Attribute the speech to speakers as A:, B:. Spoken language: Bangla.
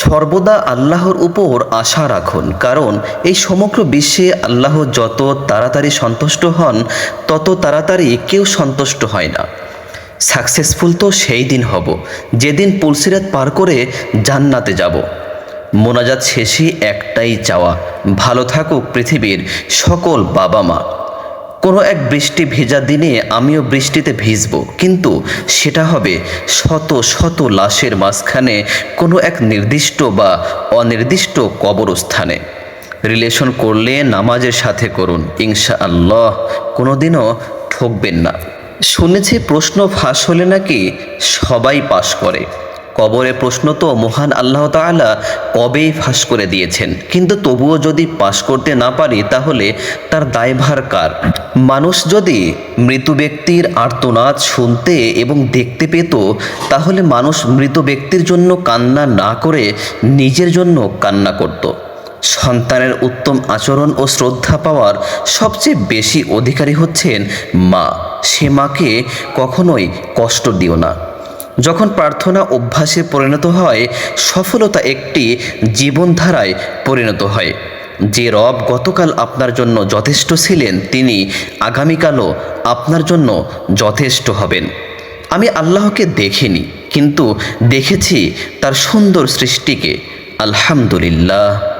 A: সর্বদা আল্লাহর উপর আশা রাখুন, কারণ এই সমগ্র বিশ্বে আল্লাহ যত তাড়াতাড়ি সন্তুষ্ট হন, তত তাড়াতাড়ি কেউ সন্তুষ্ট হয় না। সাকসেসফুল তো সেই দিন হব, যেদিন পুলসিরাত পার করে জান্নাতে যাব। মোনাজাত শেষে একটাই চাওয়া, ভালো থাকুক পৃথিবীর সকল বাবা মা কোনো এক বৃষ্টি ভেজা দিনে আমিও বৃষ্টিতে ভিজব। কিন্তু সেটা হবে শত শত লাশের মাঝখানে কোনো এক নির্দিষ্ট বা অনির্দিষ্ট কবরস্থানে। রিলেশন করলে নামাজের সাথে করুন ইনশা আল্লাহ কোনোদিনও ঠকবেন না। শুনেছি প্রশ্ন ফাঁস হলে নাকি সবাই পাশ করে। কবরে প্রশ্ন তো মহান আল্লাহ তাআলা কবেই ফাঁস করে দিয়েছেন। কিন্তু তবুও যদি পাশ করতে না পারি, তাহলে তার দায়ভার কার? মানুষ যদি মৃত ব্যক্তির আর্তনাদ শুনতে এবং দেখতে পেত, তাহলে মানুষ মৃত ব্যক্তির জন্য কান্না না করে নিজের জন্য কান্না করত। সন্তানের উত্তম আচরণ ও শ্রদ্ধা পাওয়ার সবচেয়ে বেশি অধিকারী হচ্ছেন মা। সে মাকে কখনোই কষ্ট দিও না। যখন প্রার্থনা অভ্যাসে পরিণত হয়, সফলতা একটি জীবনধারায় পরিণত হয়। যে রব গতকাল আপনার জন্য যথেষ্ট ছিলেন, তিনি আগামীকালও আপনার জন্য যথেষ্ট হবেন। আমি আল্লাহকে দেখিনি, কিন্তু দেখেছি তার সুন্দর সৃষ্টিকে। আলহামদুলিল্লাহ।